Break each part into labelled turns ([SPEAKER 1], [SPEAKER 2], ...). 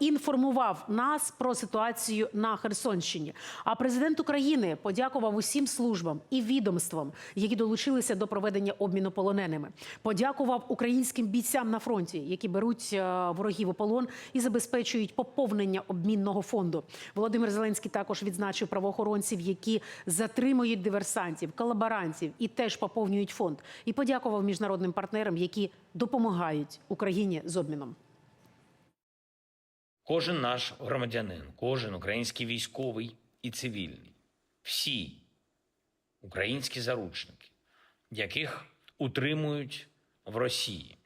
[SPEAKER 1] інформував нас про ситуацію на Херсонщині. А президент України подякував усім службам і відомствам, які долучилися до проведення обміну полоненими. Подякував українським бійцям на фронті, які беруть е, ворогів у полон і забезпечують поповнення обмінного фонду. Володимир Зеленський також відзначив правоохоронців, які затримують диверсантів, колаборантів і теж поповнюють фонд. І подякував міжнародним партнерам, які допомагають Україні з обміном.
[SPEAKER 2] Кожен наш громадянин, кожен український військовий і цивільний, всі українські заручники, яких утримують в Росії.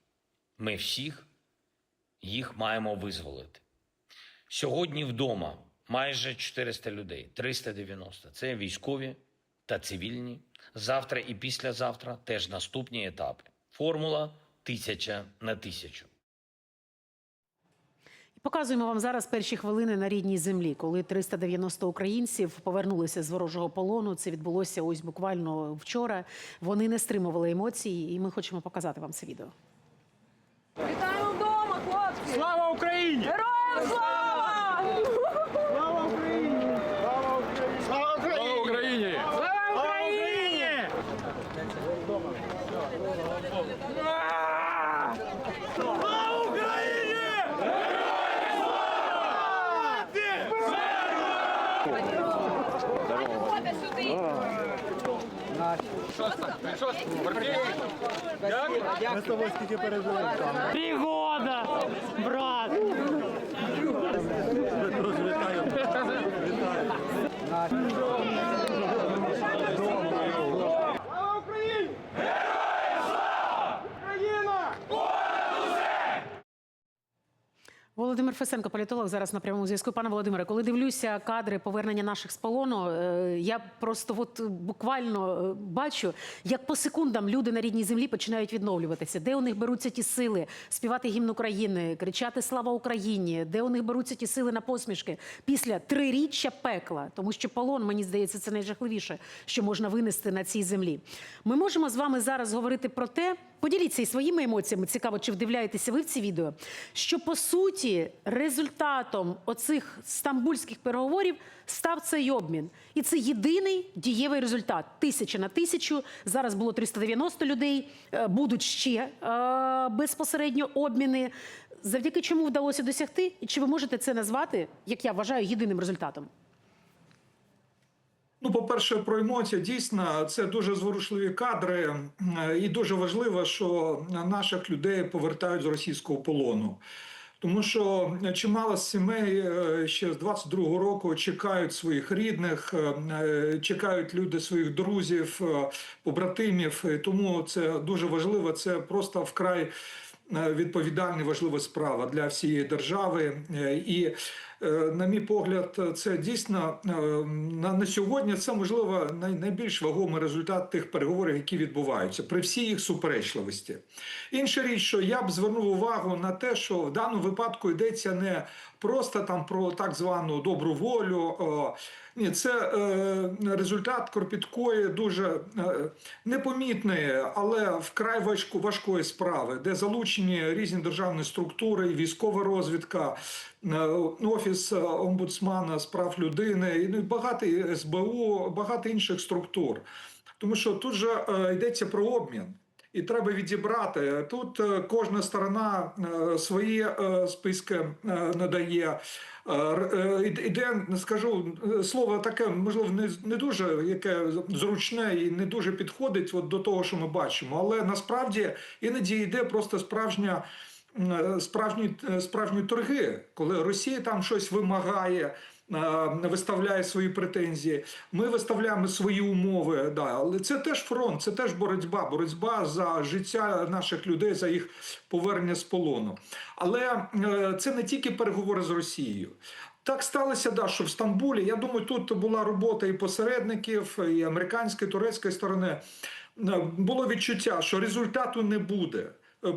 [SPEAKER 2] Ми всіх їх маємо визволити. Сьогодні вдома майже 400 людей, 390 – це військові та цивільні. Завтра і післязавтра теж наступні етапи. Формула тисяча на тисячу.
[SPEAKER 1] Показуємо вам зараз перші хвилини на рідній землі, коли 390 українців повернулися з ворожого полону. Це відбулося ось буквально вчора. Вони не стримували емоції, і ми хочемо показати вам це відео.
[SPEAKER 3] Вітаємо вдома, хлопці!
[SPEAKER 4] Слава Україні!
[SPEAKER 3] Героям слава!
[SPEAKER 4] Слава Україні! Слава Україні!
[SPEAKER 5] Слава
[SPEAKER 4] Слава Україні! Слава Україні! Слава Україні!
[SPEAKER 5] Ми з тобою скільки пережили.
[SPEAKER 1] Три года, брат!
[SPEAKER 5] Вітаю.
[SPEAKER 1] Володимир Фесенко, політолог, зараз на прямому зв'язку. Пане Володимире, коли дивлюся кадри повернення наших з полону, е, я просто от буквально е, бачу, як по секундам люди на рідній землі починають відновлюватися. Де у них беруться ті сили співати гімн України, кричати Слава Україні, де у них беруться ті сили на посмішки після триріччя пекла, тому що полон, мені здається, це найжахливіше, що можна винести на цій землі. Ми можемо з вами зараз говорити про те. Поділіться і своїми емоціями. Цікаво, чи вдивляєтеся ви в ці відео. Що по суті результатом оцих стамбульських переговорів став цей обмін, і це єдиний дієвий результат. Тисяча на тисячу. Зараз було 390 людей. е, Будуть ще е, безпосередньо обміни. Завдяки чому вдалося досягти? І чи ви можете це назвати, як я вважаю, єдиним результатом?
[SPEAKER 6] Ну, по-перше, про емоції дійсно це дуже зворушливі кадри, е, і дуже важливо, що наших людей повертають з російського полону. Тому що чимало сімей е, ще з 22-го року чекають своїх рідних, е, чекають люди своїх друзів, е, побратимів. Тому це дуже важливо. Це просто вкрай е, відповідальна, важлива справа для всієї держави. Е, І Е, на мій погляд, це дійсно е, на, на сьогодні це можливо най, найбільш вагомий результат тих переговорів, які відбуваються при всій їх суперечливості. Інша річ, що я б звернув увагу на те, що в даному випадку йдеться не просто там про так звану добру волю. ні, це е, результат кропіткої, дуже е, непомітної, але вкрай важко, важкої справи, де залучені різні державні структури, військова розвідка, е, офіс е, омбудсмана з прав людини, ну, багато СБУ, багато інших структур. Тому що тут же е, йдеться про обмін. І треба відібрати тут. е, Кожна сторона е, свої е, списки е, надає. Е, е, іде- скажу е, слово таке, можливо, не, не дуже яке зручне і не дуже підходить от до того, що ми бачимо. Але насправді іноді йде просто справжня. Е, Справжні, е, справжні торги, коли Росія там щось вимагає, е, виставляє свої претензії. Ми виставляємо свої умови. Да. Але це теж фронт, це теж боротьба, боротьба за життя наших людей, за їх повернення з полону. Але це не тільки переговори з Росією. Так сталося, да, що в Стамбулі. Я думаю, тут була робота і посередників, і американської, і турецької сторони. Було відчуття, що результату не буде. Е,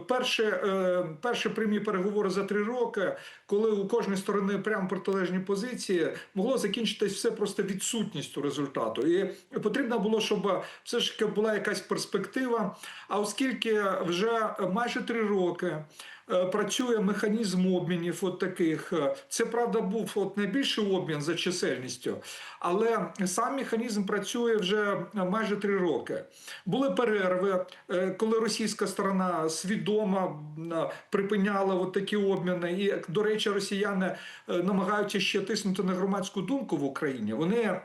[SPEAKER 6] Перші, прямі переговори за три роки, коли у кожної сторони прямо протилежні позиції, могло закінчитись все просто відсутністю результату. І потрібно було, щоб все ж таки була якась перспектива. А оскільки вже майже три роки працює механізм обмінів. От таких Е, це правда був от найбільший обмін за чисельністю, але сам механізм працює вже майже три роки. Були перерви, е, коли російська сторона свідомо е, припиняла от такі обміни. І, до речі, росіяни е, намагаються ще тиснути на громадську думку в Україні. Вони е,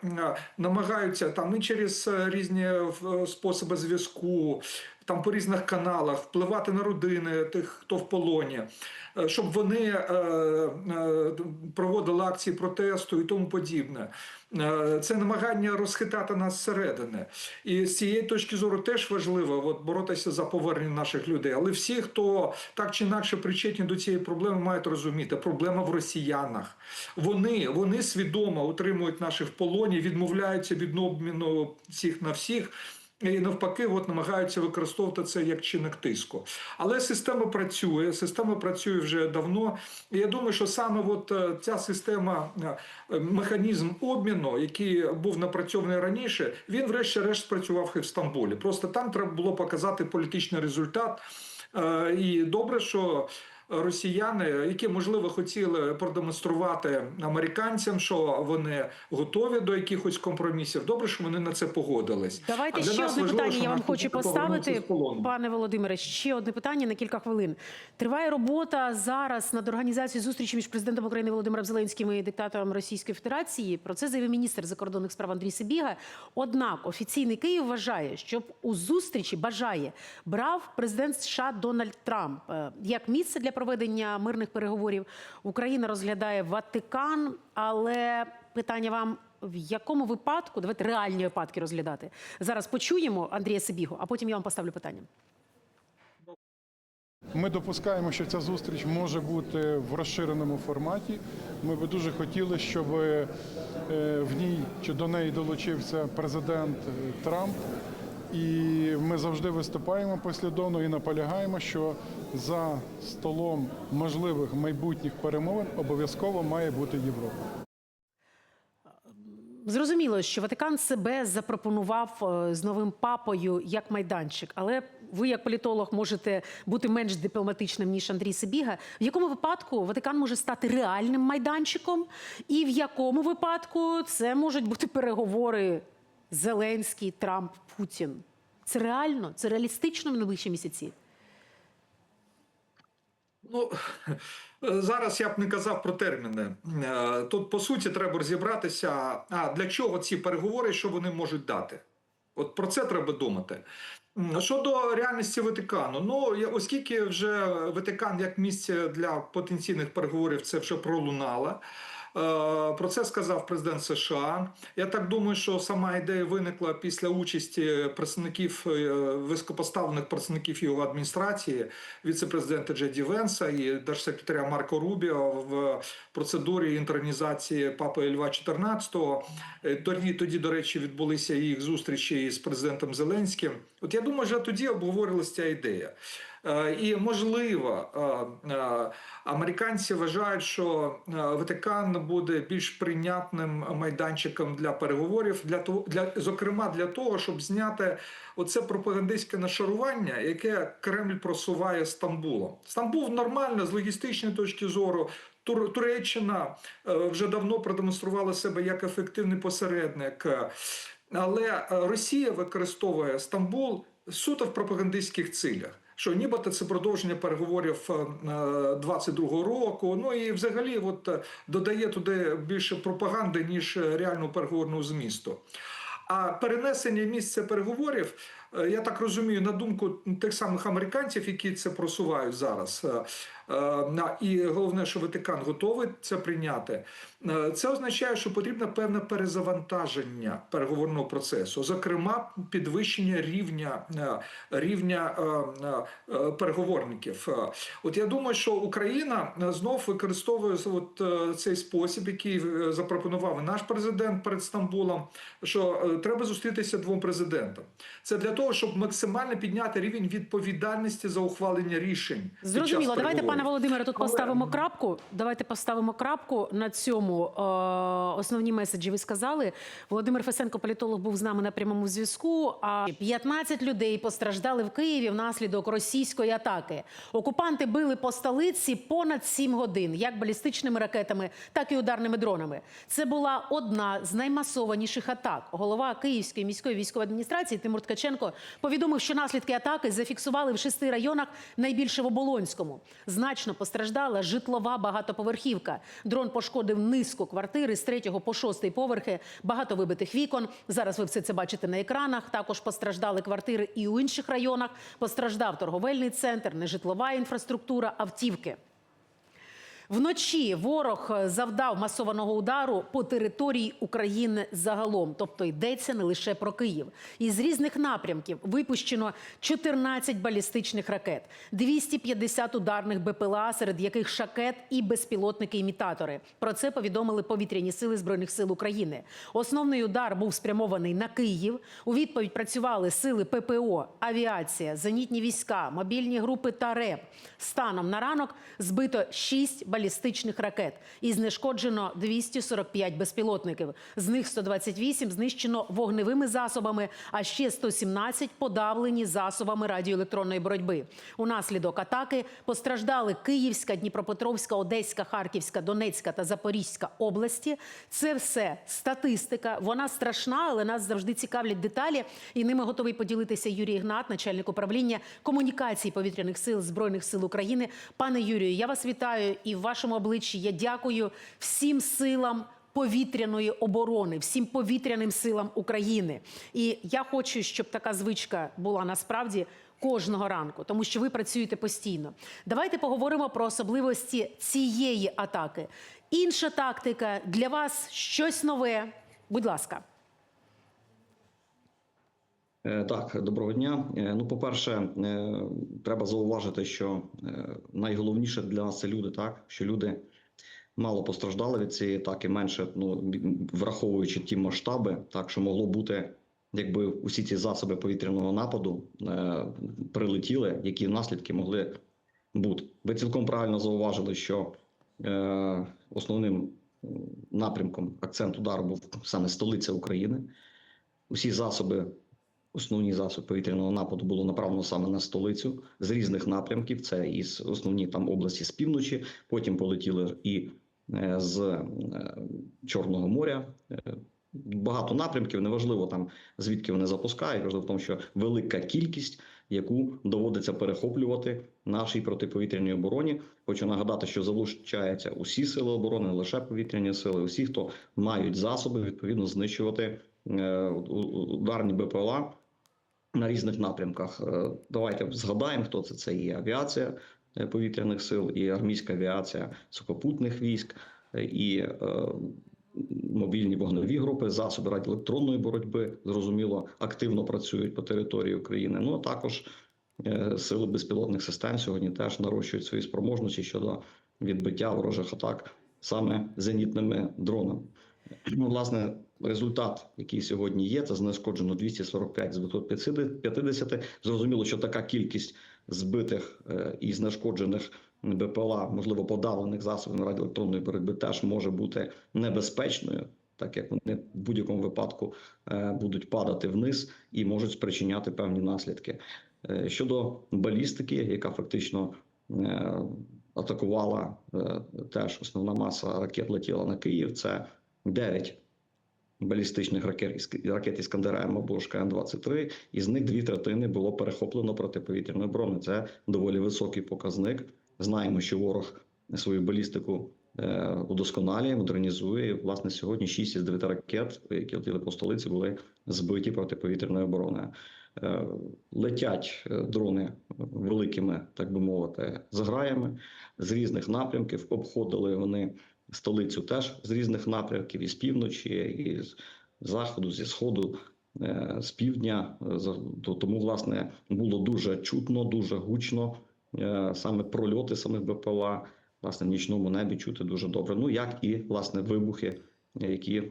[SPEAKER 6] намагаються там і через е, різні е, способи зв'язку. Там по різних каналах впливати на родини тих, хто в полоні, е, щоб вони е, е, проводили акції протесту і тому подібне. Це намагання розхитати нас зсередини. І з цієї точки зору теж важливо от, боротися за повернення наших людей. Але всі, хто так чи інакше причетні до цієї проблеми, мають розуміти, проблема в росіянах. Вони, вони свідомо утримують наших в полоні, відмовляються від обміну всіх на всіх. І навпаки, от намагаються використовувати це як чинник тиску. Але система працює, система працює вже давно. І я думаю, що саме от е, ця система, е, механізм обміну, який був напрацьований раніше, він врешті-решт спрацював і в Стамбулі. Просто там треба було показати політичний результат. Е, І добре, що росіяни, які можливо хотіли продемонструвати американцям, що вони готові до якихось компромісів. Добре, що вони на це погодились.
[SPEAKER 1] Давайте ще одне
[SPEAKER 6] важливо,
[SPEAKER 1] питання. Я вам хочу поставити, пане Володимире. Ще одне питання на кілька хвилин. Триває робота зараз над організацією зустрічі між президентом України Володимиром Зеленським і диктатором Російської Федерації. Про це заявив міністр закордонних справ Андрій Сибіга. Однак офіційний Київ вважає, щоб у зустрічі бажає брав президент США Дональд Трамп Е, як місце для проведення мирних переговорів. Україна розглядає Ватикан, але питання вам. В якому випадку давайте реальні випадки розглядати зараз? Почуємо Андрія Сибігу, а потім я вам поставлю питання.
[SPEAKER 7] Ми допускаємо, що ця зустріч може бути в розширеному форматі. Ми би дуже хотіли, щоб е, в ній чи до неї долучився президент е, Трамп. І ми завжди виступаємо послідовно і наполягаємо, що за столом можливих майбутніх перемовин обов'язково має бути Європа.
[SPEAKER 1] Зрозуміло, що Ватикан себе запропонував е, з новим папою як майданчик, але ви, як політолог, можете бути менш дипломатичним ніж Андрій Сибіга. В якому випадку Ватикан може стати реальним майданчиком, і в якому випадку це можуть бути переговори Зеленський, Трамп, Путін? Це реально, це реалістично в найближчі місяці.
[SPEAKER 6] Ну зараз я б не казав про терміни. Е, Тут по суті треба розібратися. А для чого ці переговори, що вони можуть дати? От про це треба думати. Щодо реальності Ватикану, ну оскільки вже Ватикан як місце для потенційних переговорів це вже пролунало. Е, Про це сказав президент США. Я так думаю, що сама ідея виникла після участі представників е, високопоставлених представників його адміністрації, віце-президента Джеді Венса і держсекретаря Марко Рубіо в процедурі інтернізації Папи Льва XIV. Е, Тоді, тоді, до речі, відбулися їх зустрічі з президентом Зеленським. От я думаю, вже тоді обговорилася ця ідея. Е, І можливо, е, е, американці вважають, що Ватикан буде більш прийнятним майданчиком для переговорів, для того, для зокрема для того, щоб зняти оце пропагандистське нашарування, яке Кремль просуває Стамбулом. Стамбул нормально з логістичної точки зору. Тур- Туреччина вже давно продемонструвала себе як ефективний посередник. Але Росія використовує Стамбул суто в пропагандистських цілях. Що нібито це продовження переговорів е, е, 22-го року. Ну і взагалі, от е, додає туди більше пропаганди ніж реального переговорного змісту. А перенесення місця переговорів, я так розумію, на думку тих самих американців, які це просувають зараз. е, е, І головне, що Ватикан готовий це прийняти. е, Це означає, що потрібно певне перезавантаження переговорного процесу, зокрема, підвищення рівня е, рівня е, е, е, переговорників. Е, От я думаю, що Україна е, знов використовує от е, цей спосіб, який е, запропонував наш президент перед Стамбулом. Що е, треба зустрітися двом президентам. Це для того. Того, щоб максимально підняти рівень відповідальності за ухвалення рішень.
[SPEAKER 1] Зрозуміло. Давайте, пане Володимире, тут
[SPEAKER 6] Але-
[SPEAKER 1] поставимо крапку. Давайте поставимо крапку на цьому. Е, основні меседжі ви сказали. Володимир Фесенко, політолог, був з нами на прямому зв'язку. А 15 людей постраждали в Києві внаслідок російської атаки. Окупанти били по столиці понад 7 годин, як балістичними ракетами, так і ударними дронами. Це була одна з наймасованіших атак. Голова Київської міської військової адміністрації Тимур Ткаченко повідомив, що наслідки атаки зафіксували в шести районах, найбільше в Оболонському. Значно постраждала житлова багатоповерхівка. Дрон пошкодив низку квартири з третього по шостий поверхи, багато вибитих вікон. Зараз ви все це бачите на екранах. Також постраждали квартири і у інших районах. Постраждав торговельний центр, нежитлова інфраструктура, автівки. Вночі ворог е, завдав масованого удару по території України загалом, тобто йдеться не лише про Київ. Із різних напрямків випущено 14 балістичних ракет, 250 ударних БПЛА, серед яких шакет і безпілотники-імітатори. Про це повідомили повітряні сили збройних сил України. Основний удар був спрямований на Київ. У відповідь працювали сили ППО, авіація, зенітні війська, мобільні групи та РЕП. Станом на ранок збито 6 балістичних ракет і знешкоджено 245 безпілотників. З них 128 знищено вогневими засобами, а ще 117 подавлені засобами радіоелектронної боротьби. Унаслідок атаки постраждали Київська, Дніпропетровська, Одеська, Харківська, Донецька та Запорізька області. Це все статистика. Вона страшна, але нас завжди цікавлять деталі. І ними готовий поділитися Юрій Ігнат, начальник управління комунікації повітряних сил збройних сил України. Пане Юрію, я вас вітаю і в вашому обличчі я дякую всім силам. Повітряної оборони, всім повітряним силам України, і я хочу, щоб така звичка була насправді кожного ранку, тому що ви працюєте постійно. Давайте поговоримо про особливості цієї атаки. Інша тактика для вас щось нове. Будь ласка.
[SPEAKER 8] Е, Так, доброго дня. Е, Ну, по-перше, е, треба зауважити, що найголовніше для нас це люди, так що люди мало постраждали від цієї атаки, менше ну враховуючи ті масштаби, так що могло бути, якби усі ці засоби повітряного нападу прилетіли, які наслідки могли бути. Ви цілком правильно зауважили, що основним напрямком акцент удару був саме столиця України. Усі засоби Основні засоби повітряного нападу було направлено саме на столицю з різних напрямків. Це із основні там області з півночі. Потім полетіли і е, з е, Чорного моря. Е, Багато напрямків, неважливо там звідки вони запускають. Важливо в тому, що велика кількість, яку доводиться перехоплювати нашій протиповітряній обороні. Хочу нагадати, що залучаються усі сили оборони, не лише повітряні сили, усі, хто мають засоби, відповідно знищувати ударні БПЛА на різних напрямках. Е, Давайте згадаємо, хто це. Це і авіація е, повітряних сил, і армійська авіація сухопутних військ, е, і е, мобільні вогневі групи, засоби радіоелектронної боротьби, зрозуміло, активно працюють по території України. Ну а також е, сили безпілотних систем сьогодні теж нарощують свої спроможності щодо відбиття ворожих атак саме зенітними дронами. Ну, власне, результат, який сьогодні є, це знешкоджено 245 з 250. Зрозуміло, що така кількість збитих е, і знешкоджених БПЛА, можливо, подавлених засобів радіоелектронної боротьби, теж може бути небезпечною, так як вони в будь-якому випадку е, будуть падати вниз і можуть спричиняти певні наслідки. Е, Щодо балістики, яка фактично атакувала теж основна маса ракет летіла на Київ. Це 9 балістичних ракет, ракет Іскандера М або ж КН-23, із них дві третини було перехоплено протиповітряної оборони. Це доволі високий показник. Знаємо, що ворог свою балістику е, удосконалює, модернізує. І, власне, сьогодні 6 із 9 ракет, які летіли по столиці, були збиті протиповітряною обороною. Е, Летять е, дрони великими, так би мовити, зграями з різних напрямків. Обходили вони столицю теж з різних напрямків, і з півночі, і з заходу, зі сходу, е, з півдня. Е, Тому, власне, було дуже чутно, дуже гучно. е, Саме прольоти самих БПЛА, власне, в нічному небі чути дуже добре. Ну як і власне вибухи, які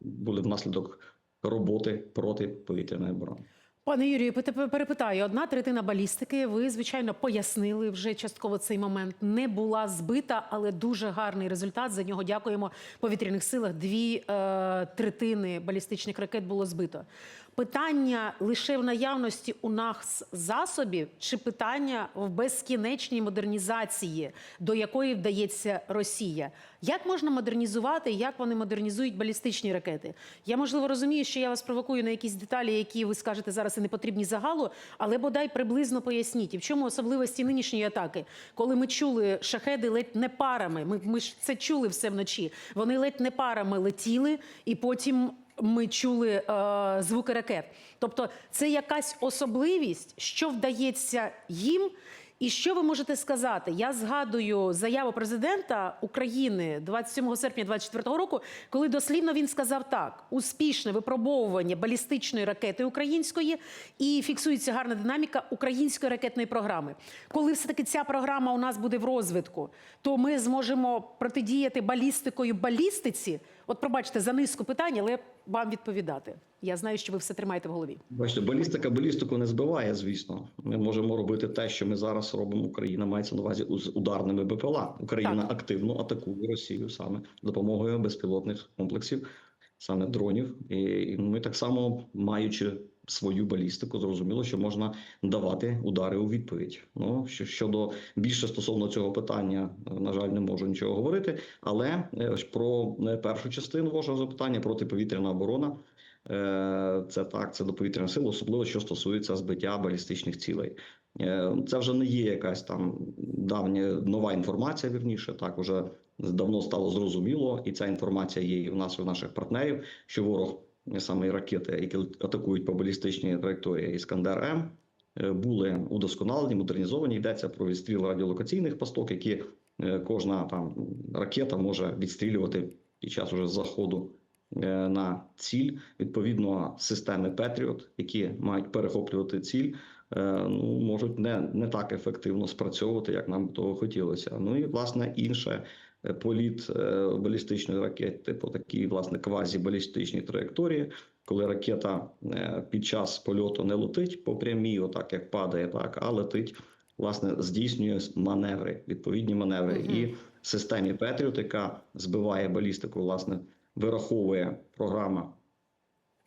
[SPEAKER 8] були внаслідок роботи проти повітряної оборони.
[SPEAKER 1] Пане Юрію, перепитаю, одна третина балістики. Ви звичайно пояснили вже частково цей момент. Не була збита, але дуже гарний результат. За нього дякуємо повітряних силах. Дві е, третини балістичних ракет було збито. Питання лише в наявності у нас засобів, чи питання в безкінечній модернізації, до якої вдається Росія. Як можна модернізувати, як вони модернізують балістичні ракети? Я можливо розумію, що я вас провокую на якісь деталі, які ви скажете зараз і не потрібні загалу, але бодай приблизно поясніть, і в чому особливості нинішньої атаки, коли ми чули шахеди ледь не парами. Ми, ми ж це чули все вночі. Вони ледь не парами летіли, і потім ми чули е, звуки ракет. Тобто, це якась особливість, що вдається їм. І що ви можете сказати? Я згадую заяву президента України 27 серпня 2024 року, коли дослівно він сказав так: успішне випробовування балістичної ракети української і фіксується гарна динаміка української ракетної програми. Коли все таки ця програма у нас буде в розвитку, то ми зможемо протидіяти балістикою балістиці. От пробачте за низку питань, але вам відповідати. Я знаю, що ви все тримаєте в голові.
[SPEAKER 8] Бачите, балістика балістику не збиває, звісно. Ми можемо робити те, що ми зараз робимо. Україна мається на увазі з ударними БПЛА. Україна
[SPEAKER 1] Так.
[SPEAKER 8] активно атакує Росію саме допомогою безпілотних комплексів, саме дронів. І ми так само, маючи свою балістику, зрозуміло, що можна давати удари у відповідь. Ну що щодо більше стосовно цього питання, на жаль, не можу нічого говорити. Але е, про е, першу частину вашого запитання протиповітряна оборона. Е, Це так, це до повітряних сил, особливо що стосується збиття балістичних цілей. Це вже не є якась там давня нова інформація. Вірніше, так уже давно стало зрозуміло, і ця інформація є і в нас, і в наших партнерів, що ворог саме ракети, які атакують по балістичній траєкторії Іскандер М, е, були удосконалені, модернізовані. Йдеться про відстріл радіолокаційних пасток, які е, кожна там ракета може відстрілювати під час уже заходу е, на ціль. Відповідно, системи Петріот, які мають перехоплювати ціль, ну можуть не, не так ефективно спрацьовувати, як нам того хотілося. Ну і власне інше. Е, Політ е, балістичної ракети по такій власне квазібалістичній траєкторії, коли ракета е, під час польоту не летить по прямій, отак як падає, так а летить, власне, здійснює маневри, відповідні маневри.
[SPEAKER 1] Мгм.
[SPEAKER 8] І в системі Петріот, яка збиває балістику, власне, вираховує програма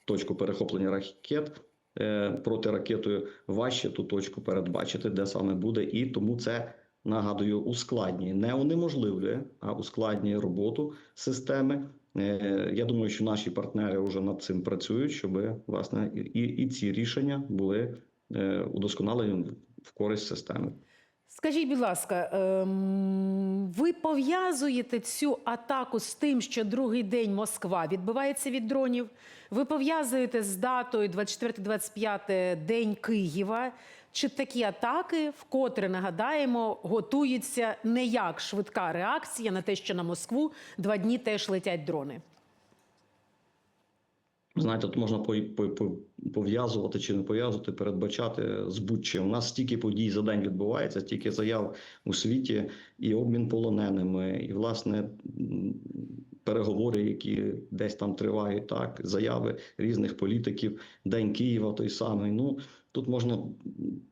[SPEAKER 8] точку перехоплення ракет е, протиракетою, важче ту точку передбачити, де саме буде, і тому це. Нагадую, ускладнює, не унеможливлює, а ускладнює роботу системи. Е, Я думаю, що наші партнери вже над цим працюють, щоб власне і, і ці рішення були е, удосконалені в користь системи.
[SPEAKER 1] Скажіть, будь ласка, ем, ви пов'язуєте цю атаку з тим, що другий день Москва відбивається від дронів? Ви пов'язуєте з датою 24-25 День Києва? Чи такі атаки, вкотре нагадаємо, готуються не як швидка реакція на те, що на Москву два дні теж летять дрони?
[SPEAKER 8] Знаєте, тут можна по- по- по- пов'язувати чи не пов'язувати, передбачати з будь-чим. У нас стільки подій за день відбувається, стільки заяв у світі, і обмін полоненими, і власне переговори, які десь там тривають, так заяви різних політиків, День Києва той самий. Ну тут можна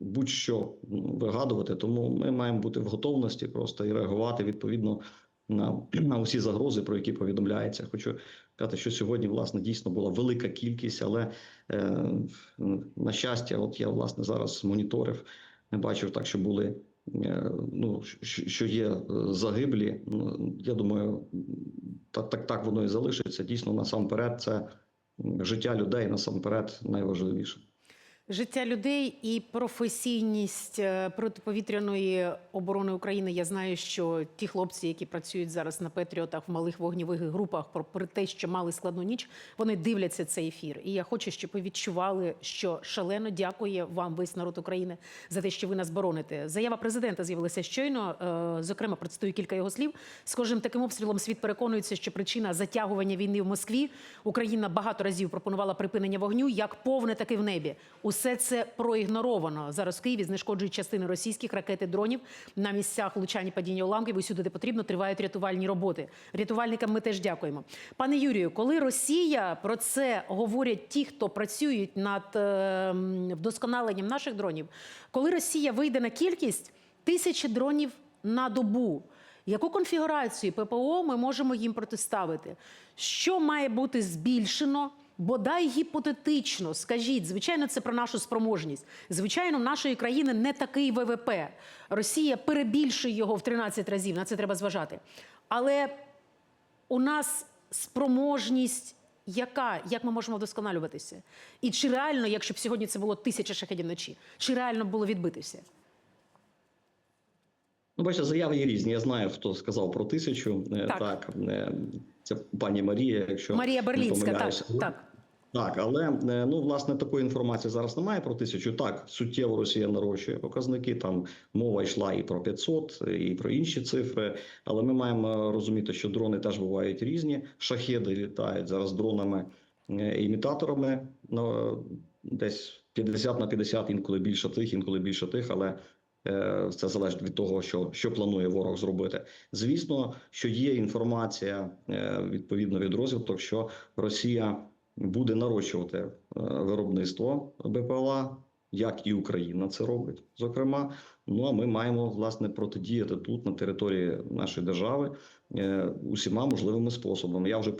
[SPEAKER 8] будь-що ну, вигадувати, тому ми маємо бути в готовності просто і реагувати відповідно на, на усі загрози, про які повідомляється. Хочу сказати, що сьогодні власне дійсно була велика кількість, але е, на щастя, от я власне зараз моніторив, не бачив так, що були. е, Ну, що є е, загиблі, ну я думаю, так, так, так воно і залишиться. Дійсно, насамперед, це життя людей насамперед найважливіше.
[SPEAKER 1] Життя людей і професійність е, протиповітряної оборони України. Я знаю, що ті хлопці, які працюють зараз на Петріотах в малих вогнівих групах, про, те, що мали складну ніч, вони дивляться цей ефір. І я хочу, щоб ви відчували, що шалено дякує вам весь народ України за те, що ви нас бороните. Заява президента з'явилася щойно. Е, Зокрема, процитую кілька його слів. Схожим таким обстрілом світ переконується, що причина затягування війни в Москві. Україна багато разів пропонувала припинення вогню як повне, так і в небі. У Усе це проігноровано. Зараз в Києві знешкоджують частини російських ракет і дронів на місцях влучання падіння уламків. Усюди, де потрібно, тривають рятувальні роботи. Рятувальникам ми теж дякуємо. Пане Юрію, коли Росія про це говорять ті, хто працюють над е, вдосконаленням наших дронів, коли Росія вийде на кількість тисячі дронів на добу. Яку конфігурацію ППО ми можемо їм протиставити? Що має бути збільшено? Бодай гіпотетично, скажіть, звичайно, це про нашу спроможність. Звичайно, в нашої країни не такий ВВП. Росія перебільшує його в 13 разів. На це треба зважати. Але у нас спроможність яка? Як ми можемо вдосконалюватися? І чи реально, якщо б сьогодні це було тисяча шахедів вночі, чи реально було відбитися?
[SPEAKER 8] Ну, бачите, заяви є різні. Я знаю, хто сказав про тисячу. Е,
[SPEAKER 1] Так.
[SPEAKER 8] Так, е, це пані Марія, якщо
[SPEAKER 1] Марія Берлінська, так, так.
[SPEAKER 8] Так, але е, ну власне такої інформації зараз немає про тисячу. Так, суттєво Росія нарощує показники. Там мова йшла і про 500, і про інші цифри. Але ми маємо розуміти, що дрони теж бувають різні. Шахеди літають зараз дронами е, імітаторами ну, десь 50 на 50, інколи більше тих, інколи більше тих, але. е, Це залежить від того, що, що планує ворог зробити. Звісно, що є інформація відповідно від розвиток, що Росія буде нарощувати е, виробництво БПЛА, як і Україна це робить, зокрема. Ну а ми маємо власне протидіяти тут на території нашої держави е, усіма можливими способами. Я вже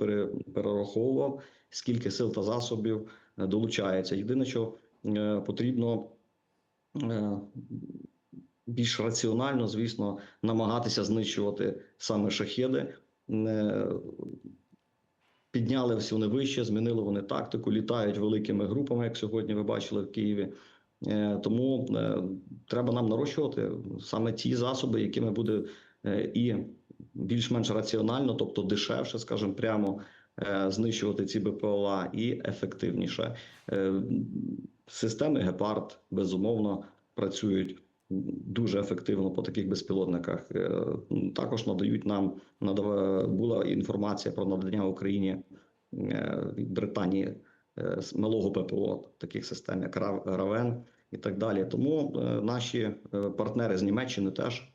[SPEAKER 8] перераховував, скільки сил та засобів е, долучається. Єдине, що потрібно. Більш раціонально, звісно, намагатися знищувати саме шахеди. Підняли вони вище, змінили вони тактику, літають великими групами, як сьогодні ви бачили в Києві. Е, Тому е, треба нам нарощувати саме ті засоби, якими буде е, і більш-менш раціонально, тобто дешевше, скажімо, прямо знищувати ці БПЛА і ефективніше. Системи Гепард безумовно працюють дуже ефективно по таких безпілотниках. Е, Також надають нам надава була інформація про надання Україні е, Британії е, малого ППО таких систем, як Рав- Равен і так далі. Тому наші партнери з Німеччини теж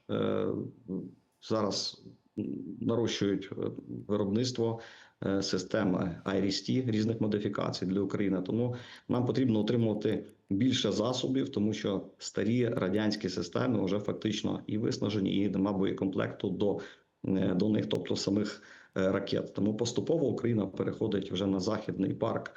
[SPEAKER 8] зараз нарощують виробництво е, систем IRIS-T, різних модифікацій для України. Тому нам потрібно отримувати більше засобів, тому що старі радянські системи вже фактично і виснажені, і нема боєкомплекту до, е, до них, тобто самих е, ракет. Тому поступово Україна переходить вже на західний парк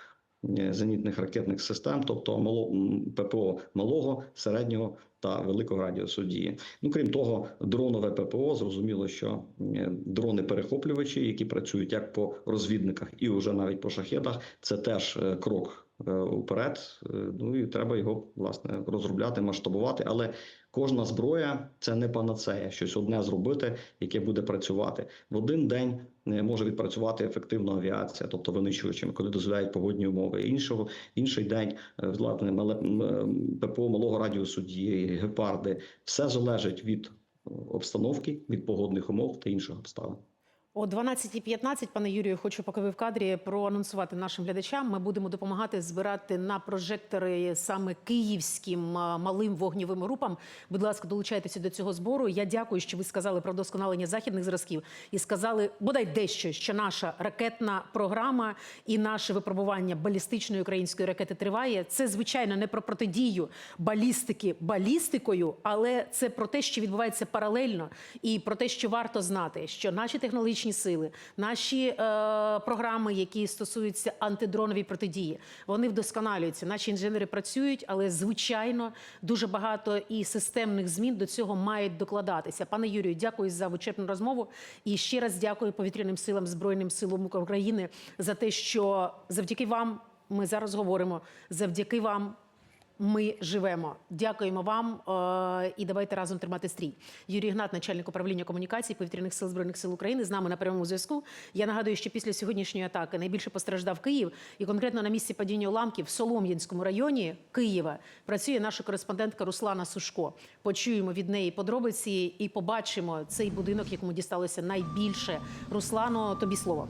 [SPEAKER 8] е, зенітних ракетних систем, тобто мало, ППО малого, середнього та великого радіусу дії. Ну крім того, дронове ППО зрозуміло, що дрони перехоплювачі, які працюють як по розвідниках, і вже навіть по шахедах, це теж крок уперед. Е, Ну і треба його власне розробляти, масштабувати. Але кожна зброя це не панацея, щось одне зробити, яке буде працювати в один день. Не може відпрацювати ефективно авіація, тобто винищувачами, коли дозволяють погодні умови. Іншого інший день е, власне мале е, ППО малого радіусу дії, гепарди. Все залежить від е, обстановки, від погодних умов та інших обставин.
[SPEAKER 1] О 12.15, пане Юрію, хочу, поки ви в кадрі, проанонсувати нашим глядачам. Ми будемо допомагати збирати на прожектори саме київським малим вогнівим групам. Будь ласка, долучайтеся до цього збору. Я дякую, що ви сказали про вдосконалення західних зразків і сказали, бодай дещо, що наша ракетна програма і наше випробування балістичної української ракети триває. Це звичайно не про протидію балістики балістикою, але це про те, що відбувається паралельно, і про те, що варто знати, що наші технологічні сили, наші е, програми, які стосуються антидронової протидії, вони вдосконалюються. Наші інженери працюють, але звичайно дуже багато і системних змін до цього мають докладатися. Пане Юрію, дякую за вичерпну розмову. І ще раз дякую повітряним силам збройним силам України за те, що завдяки вам ми зараз говоримо. Завдяки вам ми живемо. Дякуємо вам е, і давайте разом тримати стрій. Юрій Гнат, начальник управління комунікацій повітряних сил збройних сил України, з нами на прямому зв'язку. Я нагадую, що після сьогоднішньої атаки найбільше постраждав Київ, і конкретно на місці падіння уламків в Солом'янському районі Києва працює наша кореспондентка Руслана Сушко. Почуємо від неї подробиці і побачимо цей будинок, якому дісталося найбільше. Руслано, тобі слово.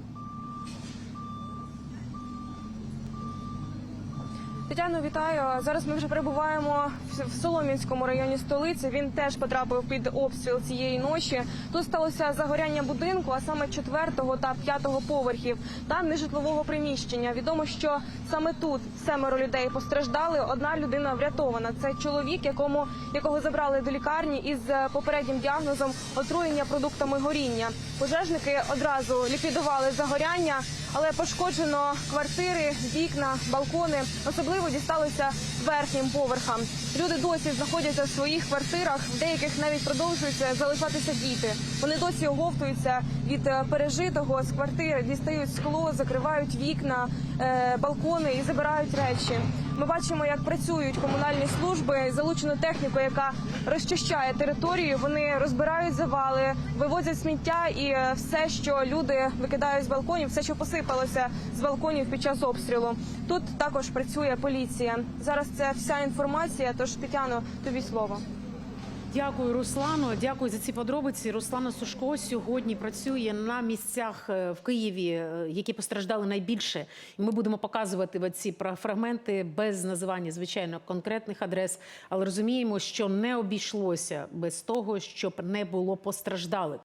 [SPEAKER 3] Тетяно, вітаю. Зараз ми вже перебуваємо в- Солом'янському районі столиці. Він теж потрапив під обстріл цієї ночі. Тут сталося загоряння будинку, а саме четвертого та п'ятого поверхів та нежитлового приміщення. Відомо, що саме тут семеро людей постраждали. Одна людина врятована. Це чоловік, якому якого забрали до лікарні із попереднім діагнозом отруєння продуктами горіння. Пожежники одразу ліквідували загоряння, але пошкоджено квартири, вікна, балкони. Особливо дісталося верхнім поверхам. Люди досі знаходяться в своїх квартирах. В деяких навіть продовжуються залишатися діти. Вони досі оговтуються від е, пережитого з квартири, дістають скло, закривають вікна, е, балкони і забирають речі. Ми бачимо, як працюють комунальні служби, залучену техніку, яка розчищає територію. Вони розбирають завали, вивозять сміття і е, все, що люди викидають з балконів, все, що посипалося з балконів під час обстрілу. Тут також працює поліція. Зараз це вся інформація. Тож Тетяно, тобі слово.
[SPEAKER 1] Дякую, Руслану. Дякую за ці подробиці. Руслана Сушко сьогодні працює на місцях е, в Києві, е, які постраждали найбільше. І ми будемо показувати ці фрагменти без називання, звичайно, конкретних адрес, але розуміємо, що не обійшлося без того, щоб не було постраждалих.